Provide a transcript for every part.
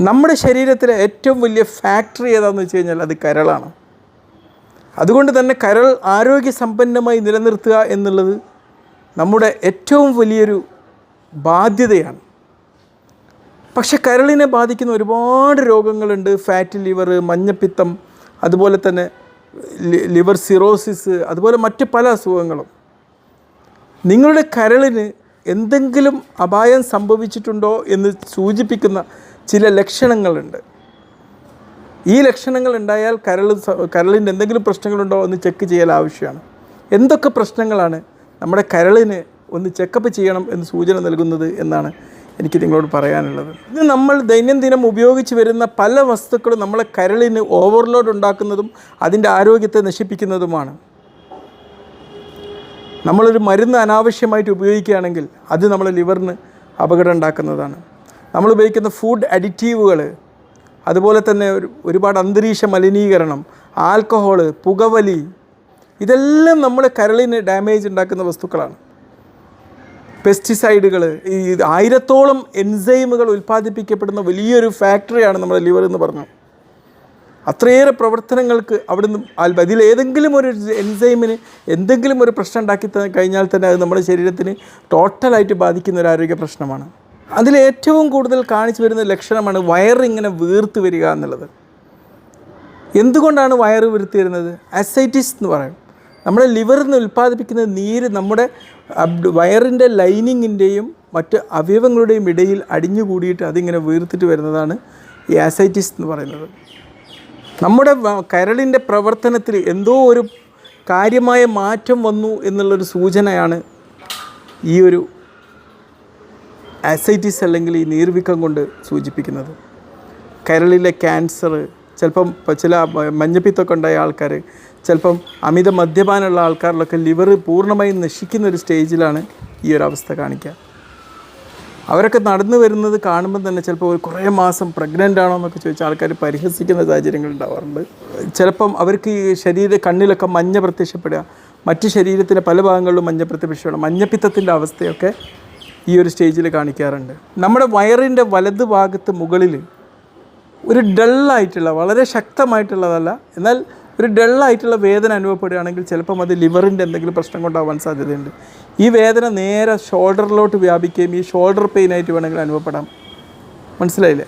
നമ്മുടെ ശരീരത്തിലെ ഏറ്റവും വലിയ ഫാക്ടറി ഏതാണെന്ന് വെച്ച് കഴിഞ്ഞാൽ അത് കരളാണ്. അതുകൊണ്ട് തന്നെ കരൾ ആരോഗ്യസമ്പന്നമായി നിലനിർത്തുക എന്നുള്ളത് നമ്മുടെ ഏറ്റവും വലിയൊരു ബാധ്യതയാണ്. പക്ഷെ കരളിനെ ബാധിക്കുന്ന ഒരുപാട് രോഗങ്ങളുണ്ട്. ഫാറ്റ് ലിവർ മഞ്ഞപ്പിത്തം അതുപോലെ തന്നെ ലിവർ സിറോസിസ് അതുപോലെ മറ്റ് പല അസുഖങ്ങളും. നിങ്ങളുടെ കരളിന് എന്തെങ്കിലും അപായം സംഭവിച്ചിട്ടുണ്ടോ എന്ന് സൂചിപ്പിക്കുന്ന ചില ലക്ഷണങ്ങളുണ്ട്. ഈ ലക്ഷണങ്ങൾ ഉണ്ടായാൽ കരൾ കരളിന്റെ എന്തെങ്കിലും പ്രശ്നങ്ങളുണ്ടോ എന്ന് ചെക്ക് ചെയ്യാൻ ആവശ്യമാണ്. എന്തൊക്കെ പ്രശ്നങ്ങളാണ് നമ്മുടെ കരളിന് ഒന്ന് ചെക്കപ്പ് ചെയ്യണം എന്ന് സൂചന നൽകുന്നത് എന്നാണ് എനിക്ക് നിങ്ങളോട് പറയാനുള്ളത്. ഇത് നമ്മൾ ദൈനംദിനം ഉപയോഗിച്ച് വരുന്ന പല വസ്തുക്കളും നമ്മളെ കരളിന് ഓവർലോഡ് ഉണ്ടാക്കുന്നതും അതിന്റെ ആരോഗ്യത്തെ നശിപ്പിക്കുന്നതുമാണ്. നമ്മളൊരു മരുന്ന് അനാവശ്യമായിട്ട് ഉപയോഗിക്കുകയാണെങ്കിൽ അത് നമ്മളെ ലിവറിന് അപകടം ഉണ്ടാക്കുന്നതാണ്. നമ്മൾ ഉപയോഗിക്കുന്ന ഫുഡ് അഡിറ്റീവുകൾ അതുപോലെ തന്നെ ഒരു ഒരുപാട് അന്തരീക്ഷ മലിനീകരണം ആൽക്കഹോൾ പുകവലി ഇതെല്ലാം നമ്മൾ കരളിന് ഡാമേജ് ഉണ്ടാക്കുന്ന വസ്തുക്കളാണ്. പെസ്റ്റിസൈഡുകൾ ഈ ആയിരത്തോളം എൻസൈമുകൾ ഉൽപ്പാദിപ്പിക്കപ്പെടുന്ന വലിയൊരു ഫാക്ടറിയാണ് നമ്മുടെ ലിവർ എന്ന് പറഞ്ഞു അത്രയേറെ പ്രവർത്തനങ്ങൾക്ക് അവിടുന്ന് ഏതെങ്കിലും ഒരു എൻസൈമിന് എന്തെങ്കിലും ഒരു പ്രശ്നം ഉണ്ടാക്കി കഴിഞ്ഞാൽ തന്നെ അത് നമ്മുടെ ശരീരത്തിന് ടോട്ടലായിട്ട് ബാധിക്കുന്ന ഒരു ആരോഗ്യ പ്രശ്നമാണ്. അതിൽ ഏറ്റവും കൂടുതൽ കാണിച്ചു വരുന്ന ലക്ഷണമാണ് വയറിങ്ങനെ വീർത്ത് വരിക എന്നുള്ളത്. എന്തുകൊണ്ടാണ് വയറ് വീർത്ത് വരുന്നത്? അസൈറ്റിസ് എന്ന് പറയും. നമ്മുടെ ലിവറിൽ നിന്ന് ഉൽപ്പാദിപ്പിക്കുന്ന നീര് നമ്മുടെ വയറിന്റെ ലൈനിങ്ങിന്റെയും മറ്റ് അവയവങ്ങളുടെയും ഇടയിൽ അടിഞ്ഞുകൂടിയിട്ട് അതിങ്ങനെ വീർത്തിട്ട് വരുന്നതാണ് ഈ ആസൈറ്റിസ് എന്ന് പറയുന്നത്. നമ്മുടെ കരളിന്റെ പ്രവർത്തനത്തിൽ എന്തോ ഒരു കാര്യമായ മാറ്റം വന്നു എന്നുള്ളൊരു സൂചനയാണ് ഈ ഒരു ആസൈറ്റിസ് അല്ലെങ്കിൽ ഈ നീർവീക്കം കൊണ്ട് സൂചിപ്പിക്കുന്നത്. കരളിലെ ക്യാൻസർ ചിലപ്പം ചില മഞ്ഞപ്പിത്തൊക്കെ ഉണ്ടായ ആൾക്കാർ ചിലപ്പം അമിത മദ്യപാനമുള്ള ആൾക്കാരിലൊക്കെ ലിവർ പൂർണമായും നശിക്കുന്ന ഒരു സ്റ്റേജിലാണ് ഈ ഒരു അവസ്ഥ കാണിക്കുക. അവരൊക്കെ നടന്നു വരുന്നത് കാണുമ്പോൾ തന്നെ ചിലപ്പോൾ ഒരു കുറേ മാസം പ്രഗ്നന്റ് ആണോ എന്നൊക്കെ ചോദിച്ചാൽ ആൾക്കാർ പരിഹസിക്കുന്ന സാഹചര്യങ്ങൾ ഉണ്ടാവാറുണ്ട്. ചിലപ്പം അവർക്ക് ഈ ശരീര കണ്ണിലൊക്കെ മഞ്ഞ പ്രത്യക്ഷപ്പെടുക മറ്റ് ശരീരത്തിലെ പല ഭാഗങ്ങളിലും മഞ്ഞ പ്രത്യക്ഷപ്പെടുക മഞ്ഞപ്പിത്തത്തിന്റെ അവസ്ഥയൊക്കെ ഈ ഒരു സ്റ്റേജിൽ കാണിക്കാറുണ്ട്. നമ്മുടെ വയറിന്റെ വലത് ഭാഗത്ത് മുകളിൽ ഒരു ഡള്ളായിട്ടുള്ള വളരെ ശക്തമായിട്ടുള്ളതല്ല എന്നാൽ ഒരു ഡള്ളായിട്ടുള്ള വേദന അനുഭവപ്പെടുകയാണെങ്കിൽ ചിലപ്പം അത് ലിവറിന്റെ എന്തെങ്കിലും പ്രശ്നം കൊണ്ടാവാൻ സാധ്യതയുണ്ട്. ഈ വേദന നേരെ ഷോൾഡറിലോട്ട് വ്യാപിക്കുകയും ഈ ഷോൾഡർ പെയിൻ ആയിട്ട് വേണമെങ്കിൽ അനുഭവപ്പെടാം. മനസ്സിലായില്ലേ?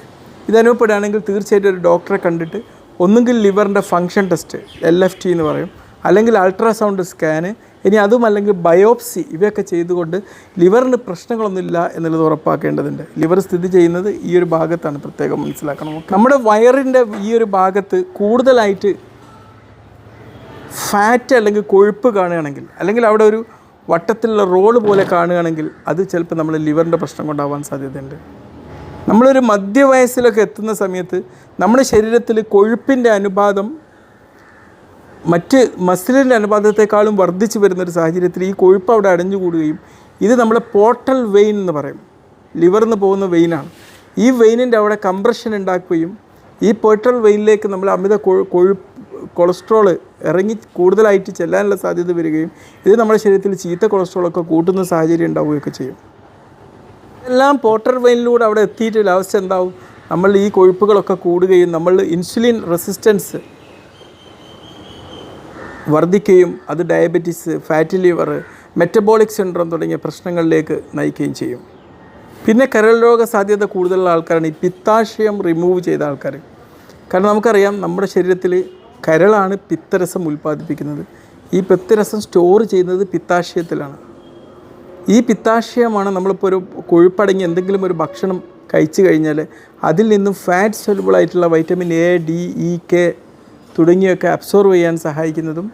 ഇത് അനുഭവപ്പെടുകയാണെങ്കിൽ തീർച്ചയായിട്ടും ഒരു ഡോക്ടറെ കണ്ടിട്ട് ഒന്നുകിൽ ലിവറിന്റെ function test L F T എന്ന് പറയും അല്ലെങ്കിൽ അൾട്രാസൗണ്ട് സ്കാന് ഇനി അതും അല്ലെങ്കിൽ ബയോപ്സി ഇവയൊക്കെ ചെയ്തുകൊണ്ട് ലിവറിന് പ്രശ്നങ്ങളൊന്നുമില്ല എന്നുള്ളത് ഉറപ്പാക്കേണ്ടതുണ്ട്. ലിവർ സ്ഥിതി ചെയ്യുന്നത് ഈ ഒരു ഭാഗത്താണ് പ്രത്യേകം മനസ്സിലാക്കണം. നമ്മുടെ വയറിന്റെ ഈ ഒരു ഭാഗത്ത് കൂടുതലായിട്ട് ഫാറ്റ് അല്ലെങ്കിൽ കൊഴുപ്പ് കാണുകയാണെങ്കിൽ അല്ലെങ്കിൽ അവിടെ ഒരു വട്ടത്തിലുള്ള റോൾ പോലെ കാണുകയാണെങ്കിൽ അത് ചിലപ്പോൾ നമ്മൾ ലിവറിന്റെ പ്രശ്നം കൊണ്ടാവാൻ സാധ്യതയുണ്ട്. നമ്മളൊരു മധ്യവയസ്സിലൊക്കെ എത്തുന്ന സമയത്ത് നമ്മുടെ ശരീരത്തിൽ കൊഴുപ്പിന്റെ അനുപാതം മറ്റ് മസിലിന്റെ അനുപാതത്തെക്കാളും വർദ്ധിച്ചു വരുന്നൊരു സാഹചര്യത്തിൽ ഈ കൊഴുപ്പ് അവിടെ അടഞ്ഞുകൂടുകയും ഇത് നമ്മൾ പോർട്ടൽ വെയിൻ എന്ന് പറയും. ലിവറിൽ പോകുന്ന വെയിനാണ്. ഈ വെയിനിന്റെ അവിടെ കംപ്രഷൻ ഉണ്ടാക്കുകയും ഈ പോർട്ടൽ വെയിനിലേക്ക് നമ്മൾ അമിത കൊഴു കൊഴുപ്പ് കൊളസ്ട്രോൾ ഇറങ്ങി കൂടുതലായിട്ട് ചെല്ലാനുള്ള സാധ്യത വരികയും ഇത് നമ്മുടെ ശരീരത്തിൽ ചീത്ത കൊളസ്ട്രോളൊക്കെ കൂട്ടുന്ന സാഹചര്യം ഉണ്ടാവുകയൊക്കെ ചെയ്യും. എല്ലാം പോർട്ടർ വെയിനിലൂടെ അവിടെ എത്തിയിട്ടുള്ള അവസ്ഥ എന്താവും? നമ്മൾ ഈ കൊഴുപ്പുകളൊക്കെ കൂടുകയും നമ്മൾ ഇൻസുലിൻ റെസിസ്റ്റൻസ് വർദ്ധിക്കുകയും അത് diabetes fatty liver metabolic syndrome തുടങ്ങിയ പ്രശ്നങ്ങളിലേക്ക് നയിക്കുകയും ചെയ്യും. പിന്നെ കരൾ രോഗ സാധ്യത കൂടുതലുള്ള ആൾക്കാരാണ് ഈ പിത്താശയം റിമൂവ് ചെയ്ത ആൾക്കാർ കാരണം നമുക്കറിയാം നമ്മുടെ ശരീരത്തിൽ കരളാണ് പിത്തരസം ഉൽപ്പാദിപ്പിക്കുന്നത്. ഈ പിത്തരസം സ്റ്റോർ ചെയ്യുന്നത് പിത്താശയത്തിലാണ്. ഈ പിത്താശയമാണ് നമ്മളിപ്പോൾ ഒരു കൊഴുപ്പടങ്ങി എന്തെങ്കിലും ഒരു ഭക്ഷണം കഴിച്ചു കഴിഞ്ഞാൽ അതിൽ നിന്നും ഫാറ്റ് സൊലബിൾ ആയിട്ടുള്ള vitamin A D E K തുടങ്ങിയൊക്കെ absorb ചെയ്യാൻ സഹായിക്കുന്നതും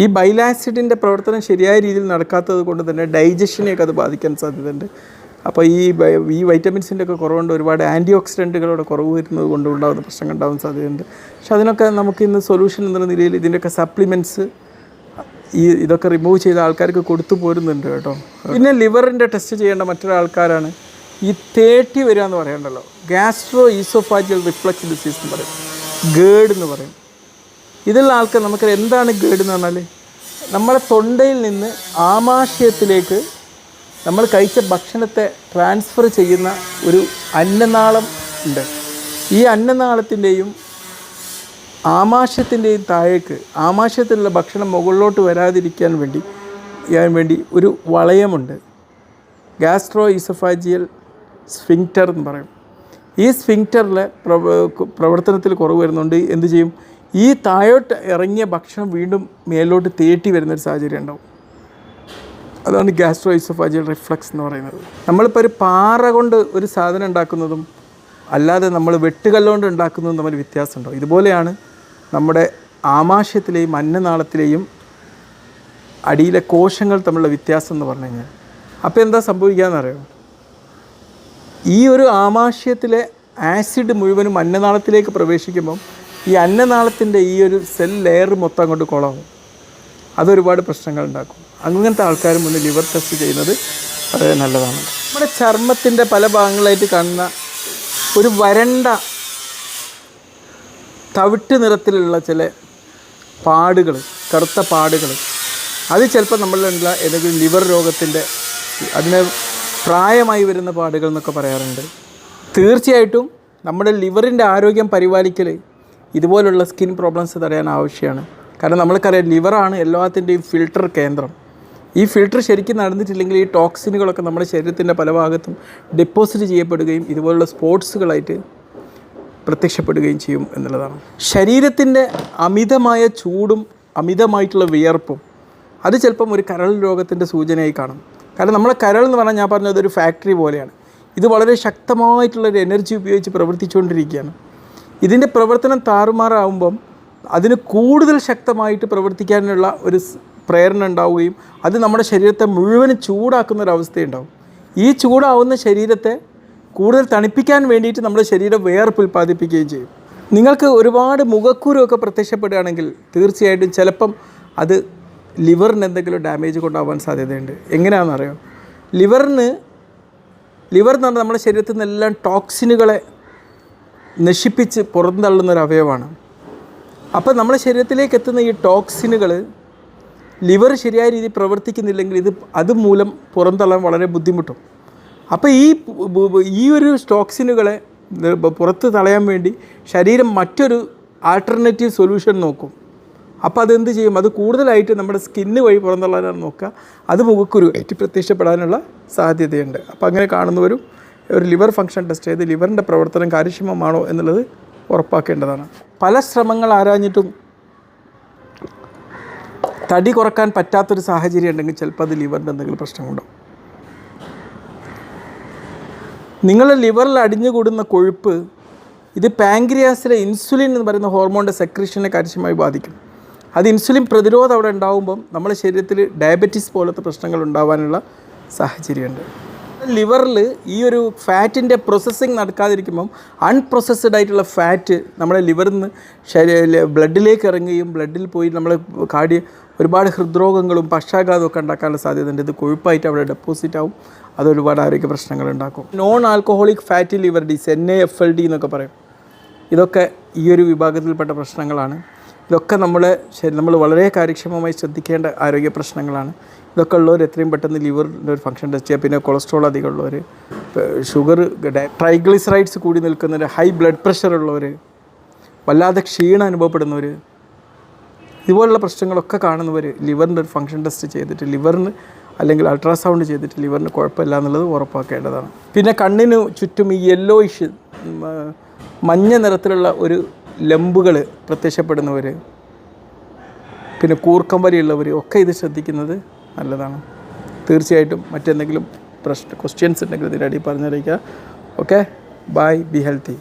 ഈ ബൈലാസിഡിന്റെ പ്രവർത്തനം ശരിയായ രീതിയിൽ നടക്കാത്തത് കൊണ്ട് തന്നെ ഡൈജഷനെയൊക്കെ അത് ബാധിക്കാൻ സാധ്യതയുണ്ട്. അപ്പോൾ ഈ ഈ വൈറ്റമിൻസിന്റെ ഒക്കെ കുറവുണ്ട് ഒരുപാട് ആന്റി ഓക്സിഡന്റുകളുടെ കുറവ് വരുന്നത് കൊണ്ട് ഉണ്ടാകുന്ന പ്രശ്നങ്ങൾ ഉണ്ടാകാൻ സാധ്യതയുണ്ട്. പക്ഷെ അതിനൊക്കെ നമുക്ക് ഇന്ന് സൊല്യൂഷൻ എന്നുള്ള നിലയിൽ ഇതിന്റെയൊക്കെ സപ്ലിമെന്റ്സ് ഈ ഇതൊക്കെ റിമൂവ് ചെയ്ത ആൾക്കാർക്ക് കൊടുത്തു പോരുന്നുണ്ട് കേട്ടോ. പിന്നെ ലിവറിന്റെ ടെസ്റ്റ് ചെയ്യേണ്ട മറ്റൊരാൾക്കാരാണ് ഈ തേട്ടി വരിക എന്ന് പറയണ്ടല്ലോ. ഗ്യാസ്ട്രോ ഈസോഫാജിയൽ റിഫ്ലക്സ് ഡിസീസ് എന്ന് പറയും. ഗേഡ് എന്ന് പറയും. ഇതിലുള്ള ആൾക്കാർ നമുക്ക് എന്താണ് ഗേഡ് എന്ന് പറഞ്ഞാൽ നമ്മളെ തൊണ്ടയിൽ നിന്ന് ആമാശയത്തിലേക്ക് നമ്മൾ കഴിച്ച ഭക്ഷണത്തെ ട്രാൻസ്ഫർ ചെയ്യുന്ന ഒരു അന്നനാളം ഉണ്ട്. ഈ അന്നനാളത്തിന്റെയും ആമാശയത്തിന്റെയും താഴേക്ക് ആമാശയത്തിലുള്ള ഭക്ഷണം മുകളിലോട്ട് വരാതിരിക്കാൻ വേണ്ടി വേണ്ടി ഒരു വളയമുണ്ട്. ഗാസ്ട്രോ ഇസഫാജിയൽ സ്ഫിങ്റ്റർ എന്ന് പറയും. ഈ സ്ഫിങ്റ്ററിലെ പ്രവർത്തനത്തിൽ കുറവ് വരുന്നുണ്ട്. എന്ത് ചെയ്യും? ഈ താഴോട്ട് ഇറങ്ങിയ ഭക്ഷണം വീണ്ടും മേലോട്ട് തേട്ടി വരുന്നൊരു സാഹചര്യം ഉണ്ടാവും. അതാണ് ഗ്യാസ്ട്രോ ഇസോഫാജിയൽ റിഫ്ലക്സ് എന്ന് പറയുന്നത്. നമ്മളിപ്പോൾ ഒരു പാറ കൊണ്ട് ഒരു സാധനം ഉണ്ടാക്കുന്നതും അല്ലാതെ നമ്മൾ വെട്ടുകല്ലുകൊണ്ട് ഉണ്ടാക്കുന്നതും തമ്മിൽ വ്യത്യാസമുണ്ടോ ഇതുപോലെയാണ് നമ്മുടെ ആമാശയത്തിലെയും അന്നനാളത്തിലെയും അടിയിലെ കോശങ്ങൾ തമ്മിലുള്ള വ്യത്യാസം എന്ന് പറഞ്ഞു കഴിഞ്ഞാൽ. അപ്പോൾ എന്താ സംഭവിക്കുകയെന്നറിയോ ഈ ഒരു ആമാശയത്തിലെ ആസിഡ് മുഴുവനും അന്നനാളത്തിലേക്ക് പ്രവേശിക്കുമ്പം ഈ അന്നനാളത്തിന്റെ ഈ ഒരു സെൽ ലെയർ മൊത്തം അങ്ങോട്ട് കുളമാവും അതൊരുപാട് പ്രശ്നങ്ങൾ ഉണ്ടാക്കും അങ്ങനത്തെ ആൾക്കാർ മുന്നിൽ ലിവർ ടെസ്റ്റ് ചെയ്യുന്നത് വളരെ നല്ലതാണ്. നമ്മുടെ ചർമ്മത്തിന്റെ പല ഭാഗങ്ങളായിട്ട് കാണുന്ന ഒരു വരണ്ട തവിട്ട് നിറത്തിലുള്ള ചില പാടുകൾ കറുത്ത പാടുകൾ. അത് ചിലപ്പോൾ നമ്മളിലുള്ള ഏതെങ്കിലും ലിവർ രോഗത്തിന്റെ അതിന് പ്രായമായി വരുന്ന പാടുകൾ എന്നൊക്കെ പറയാറുണ്ട്. തീർച്ചയായിട്ടും നമ്മുടെ ലിവറിന്റെ ആരോഗ്യം പരിപാലിക്കൽ ഇതുപോലുള്ള സ്കിൻ പ്രോബ്ലംസ് തടയാൻ ആവശ്യമാണ്. കാരണം നമ്മൾക്കറിയാം ലിവറാണ് എല്ലാത്തിന്റെയും ഫിൽട്ടർ കേന്ദ്രം. ഈ ഫിൽട്ടർ ശരിക്കും നടന്നിട്ടില്ലെങ്കിൽ ഈ ടോക്സിനുകളൊക്കെ നമ്മുടെ ശരീരത്തിന്റെ പല ഭാഗത്തും ഡെപ്പോസിറ്റ് ചെയ്യപ്പെടുകയും ഇതുപോലുള്ള സ്പോർട്സുകളായിട്ട് പ്രത്യക്ഷപ്പെടുകയും ചെയ്യും എന്നുള്ളതാണ്. ശരീരത്തിന്റെ അമിതമായ ചൂടും അമിതമായിട്ടുള്ള വിയർപ്പും അത് ചിലപ്പം ഒരു കരൾ രോഗത്തിന്റെ സൂചനയായി കാണും. കാരണം നമ്മളെ കരൾ എന്ന് പറഞ്ഞാൽ ഞാൻ പറഞ്ഞത് ഒരു ഫാക്ടറി പോലെയാണ്. ഇത് വളരെ ശക്തമായിട്ടുള്ളൊരു എനർജി ഉപയോഗിച്ച് പ്രവർത്തിച്ചുകൊണ്ടിരിക്കുകയാണ്. ഇതിന്റെ പ്രവർത്തനം താറുമാറാവുമ്പം അതിന് കൂടുതൽ ശക്തമായിട്ട് പ്രവർത്തിക്കാനുള്ള ഒരു പ്രേരണ ഉണ്ടാവുകയും അത് നമ്മുടെ ശരീരത്തെ മുഴുവൻ ചൂടാക്കുന്ന ഒരു അവസ്ഥയുണ്ടാവും. ഈ ചൂടാവുന്ന ശരീരത്തെ കൂടുതൽ തണുപ്പിക്കാൻ വേണ്ടിയിട്ട് നമ്മുടെ ശരീരം വേർപ്പ് ഉൽപ്പാദിപ്പിക്കുകയും ചെയ്യും. നിങ്ങൾക്ക് ഒരുപാട് മുഖക്കുരുമൊക്കെ പ്രത്യക്ഷപ്പെടുകയാണെങ്കിൽ തീർച്ചയായിട്ടും ചിലപ്പം അത് ലിവറിന് എന്തെങ്കിലും ഡാമേജ് കൊണ്ടാവാൻ സാധ്യതയുണ്ട്. എങ്ങനെയാണെന്നറിയോ? ലിവറിന് ലിവർ എന്ന് പറഞ്ഞാൽ നമ്മുടെ ശരീരത്തിൽ നിന്നെല്ലാം ടോക്സിനുകളെ നശിപ്പിച്ച് പുറന്തള്ളുന്ന ഒരു അവയവമാണ്. അപ്പോൾ നമ്മുടെ ശരീരത്തിലേക്ക് എത്തുന്ന ഈ ടോക്സിനുകൾ ലിവർ ശരിയായ രീതിയിൽ പ്രവർത്തിക്കുന്നില്ലെങ്കിൽ ഇത് അതുമൂലം പുറന്തള്ളാൻ വളരെ ബുദ്ധിമുട്ടും. അപ്പോൾ ഈ ഈ ഒരു ടോക്സിനുകളെ പുറത്ത് തളയാൻ വേണ്ടി ശരീരം മറ്റൊരു ആൾട്ടർനേറ്റീവ് സൊല്യൂഷൻ നോക്കും. അപ്പോൾ അതെന്ത് ചെയ്യും? അത് കൂടുതലായിട്ട് നമ്മുടെ സ്കിന്ന് വഴി പുറന്തള്ളാനാണ് നോക്കുക. അത് മുഖക്കുരു ആയിട്ട് പ്രത്യക്ഷപ്പെടാനുള്ള സാധ്യതയുണ്ട്. അപ്പോൾ അങ്ങനെ കാണുന്നവരും ഒരു ലിവർ ഫംഗ്ഷൻ ടെസ്റ്റ് ചെയ്ത് ലിവറിന്റെ പ്രവർത്തനം കാര്യക്ഷമമാണോ എന്നുള്ളത് ഉറപ്പാക്കേണ്ടതാണ്. പല ശ്രമങ്ങൾ ആരാഞ്ഞിട്ടും തടി കുറയ്ക്കാൻ പറ്റാത്തൊരു സാഹചര്യം ഉണ്ടെങ്കിൽ ചിലപ്പോൾ അത് ലിവറിന്റെ എന്തെങ്കിലും പ്രശ്നമുണ്ടാവും നിങ്ങളുടെ ലിവറിൽ അടിഞ്ഞുകൂടുന്ന കൊഴുപ്പ് ഇത് പാങ്ക്രിയാസിലെ ഇൻസുലിൻ എന്ന് പറയുന്ന ഹോർമോണിന്റെ സെക്രീഷനെ കാര്യക്ഷമമായി ബാധിക്കും. അത് ഇൻസുലിൻ പ്രതിരോധം അവിടെ ഉണ്ടാകുമ്പം നമ്മുടെ ശരീരത്തിൽ ഡയബറ്റീസ് പോലത്തെ പ്രശ്നങ്ങൾ ഉണ്ടാവാനുള്ള സാഹചര്യമുണ്ട്. ലിവറിൽ ഈ ഒരു ഫാറ്റിന്റെ പ്രോസസ്സിങ് നടക്കാതിരിക്കുമ്പം അൺപ്രോസസ്ഡ് ആയിട്ടുള്ള ഫാറ്റ് നമ്മുടെ ലിവറിൽ നിന്ന് ശരീര ബ്ലഡിലേക്ക് ഇറങ്ങുകയും ബ്ലഡിൽ പോയി നമ്മൾ കാടി ഒരുപാട് ഹൃദ്രോഗങ്ങളും പക്ഷാഘാതവും ഒക്കെ ഉണ്ടാക്കാനുള്ള സാധ്യതയുണ്ട്. ഇത് കൊഴുപ്പായിട്ട് അവിടെ ഡെപ്പോസിറ്റ് ആവും. അത് ഒരുപാട് ആരോഗ്യ പ്രശ്നങ്ങൾ ഉണ്ടാക്കും. Non alcoholic fatty liver disease N A F L D എന്നൊക്കെ പറയും. ഇതൊക്കെ ഈ ഒരു വിഭാഗത്തിൽപ്പെട്ട പ്രശ്നങ്ങളാണ്. ഇതൊക്കെ നമ്മൾ ശരി നമ്മൾ വളരെ കാര്യക്ഷമമായി ശ്രദ്ധിക്കേണ്ട ആരോഗ്യ പ്രശ്നങ്ങളാണ്. ഇതൊക്കെ ഉള്ളവർ എത്രയും പെട്ടെന്ന് ലിവറിന്റെ ഒരു ഫംഗ്ഷൻ ടെസ്റ്റ് ചെയ്യുക പിന്നെ കൊളസ്ട്രോൾ അധികം ഉള്ളവർ ഷുഗർ ട്രൈഗ്ലിസറൈഡ്സ് കൂടി നിൽക്കുന്നവർ ഹൈ ബ്ലഡ് പ്രഷർ ഉള്ളവർ വല്ലാതെ ക്ഷീണം അനുഭവപ്പെടുന്നവർ ഇതുപോലുള്ള പ്രശ്നങ്ങളൊക്കെ കാണുന്നവർ ലിവറിന്റെ ഒരു ഫംഗ്ഷൻ ടെസ്റ്റ് ചെയ്തിട്ട് ലിവറിന് അല്ലെങ്കിൽ അൾട്രാസൗണ്ട് ചെയ്തിട്ട് ലിവറിന് കുഴപ്പമില്ല എന്നുള്ളത് ഉറപ്പാക്കേണ്ടതാണ്. പിന്നെ കണ്ണിന് ചുറ്റും ഈ യെല്ലോയിഷ് മഞ്ഞ നിറത്തിലുള്ള ഒരു ലംബുകൾ പ്രത്യക്ഷപ്പെടുന്നവർ പിന്നെ കൂർക്കം വലിയുള്ളവർ ഒക്കെ ഇത് ശ്രദ്ധിക്കുന്നത് നല്ലതാണ്. തീർച്ചയായിട്ടും മറ്റെന്തെങ്കിലും പ്രശ്ന ക്വസ്റ്റ്യൻസ് ഉണ്ടെങ്കിൽ ഇതിന്റെ പറഞ്ഞറിയിക്കുക. Okay bye be healthy